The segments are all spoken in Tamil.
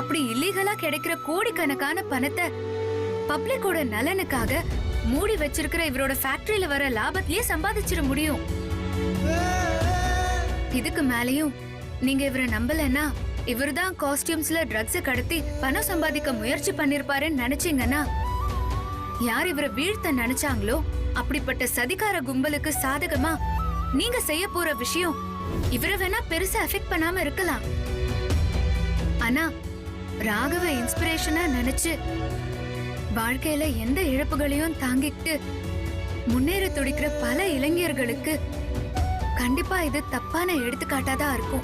அப்படி இல்லீகலா கிடைக்கிற கோடிக்கணக்கான பணத்தை பப்ளிக்கோட நலனுக்காக மூடி வச்சிருக்கிற இவரோட ஃபேக்டரியில வர லாபத்திலேயே சம்பாதிச்சிட முடியும். இதுக்கு மேலயும் நீங்க இவரை நம்பலன்னா இவர்தான் காஸ்டியூம்ஸ்ல ட்ரக்ஸ் கடத்தி பணம் சம்பாதிக்க முயற்சி பண்ணிருப்பாருன்னு நினைச்சீங்கன்னா யார் இவரை வீழ்த்த நினைச்சாங்களோ அப்படிப்பட்ட சதிகார கும்பலுக்கு சாதகமா நீங்க செய்ய போற விஷயம் இவரை வேணா பெருசா எஃபெக்ட் பண்ணாம இருக்கலாம். ஆனா ராகவ இன்ஸ்பிரேஷனா நினைச்சு வாழ்க்கையில எந்த இழப்புகளையும் தாங்கிக்கிட்டு முன்னேற துடிக்கிற பல இளைஞர்களுக்கு கண்டிப்பா இது தப்பான எடுத்துக்காட்டாதான் இருக்கும்.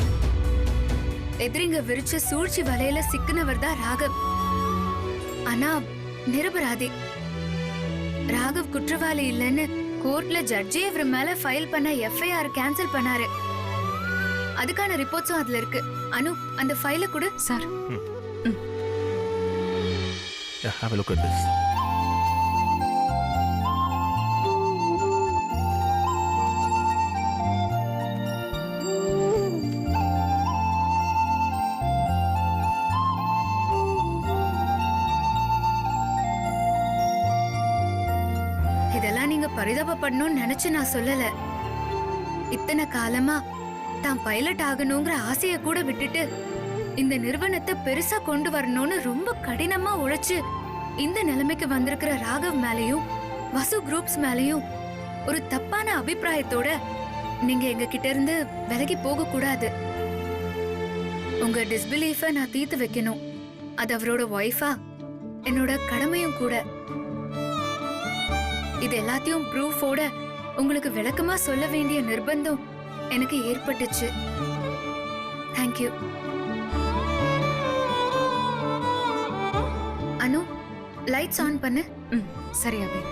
எதிரிங்க விரிச்ச சூழ்ச்சி வலையில சிக்கினவர் தான் ராகவ். ஆனா நிரபராதி. ராகவ் குற்றவாளி இல்லைன்னு கோர்ட்ல ஜட்ஜே இவர் மேல ஃபைல் பண்ண எஃப்ஐஆர் கேன்சல் பண்ணாரு. அதுக்கான ரிப்போர்ட்ஸும் அதுல இருக்கு. அனு அந்த ஃபைல கூட. Sir. Yeah, have a look at this. இதெல்லாம் நீங்க பரிதாபப்படணும்னு நினைச்சு நான் சொல்லல இத்தனை காலமா தான் பைலட் ஆகணுங்கிற ஆசைய கூட விட்டுட்டு இந்த நிறுவனத்தை பெருசா கொண்டு வரணும்னு ரொம்ப கடினமா உழைச்சு இந்த நிலைமைக்கு வந்திருக்கிற ராகவ் மேலயும் வசு குரூப்ஸ் மேலயும் ஒரு தப்பான அபிப்பிராயத்தோட நீங்க எங்க கிட்ட இருந்து விலகி போக கூடாது. உங்க டிஸ்பிலீஃப நான் தீர்த்து வைக்கணும். அது அவரோட ஒய்ஃபா என்னோட கடமையும் கூட. இது எல்லாத்தையும் ப்ரூஃபோட உங்களுக்கு விளக்கமா சொல்ல வேண்டிய நிர்பந்தம் எனக்கு ஏற்பட்டுச்சு. தேங்க்யூ அனு லைட்ஸ் ஆன் பண்ணு ம் சரி அபி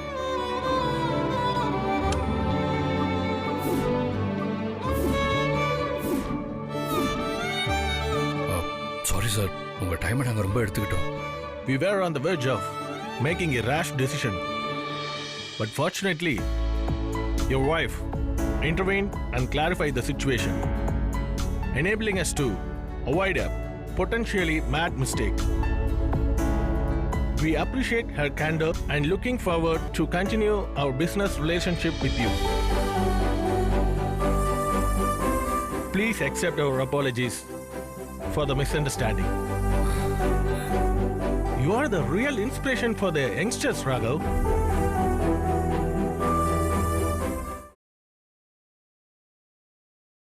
சாரி சார் உங்க டைமை நாங்க ரொம்ப எடுத்துக்கிட்டோம் We were on the verge of making a rash decision. But fortunately, your wife intervened and clarified the situation, enabling us to avoid a potentially mad mistake. We appreciate her candor and looking forward to continue our business relationship with you. Please accept our apologies for the misunderstanding. You are the real inspiration for the youngsters, Raghav.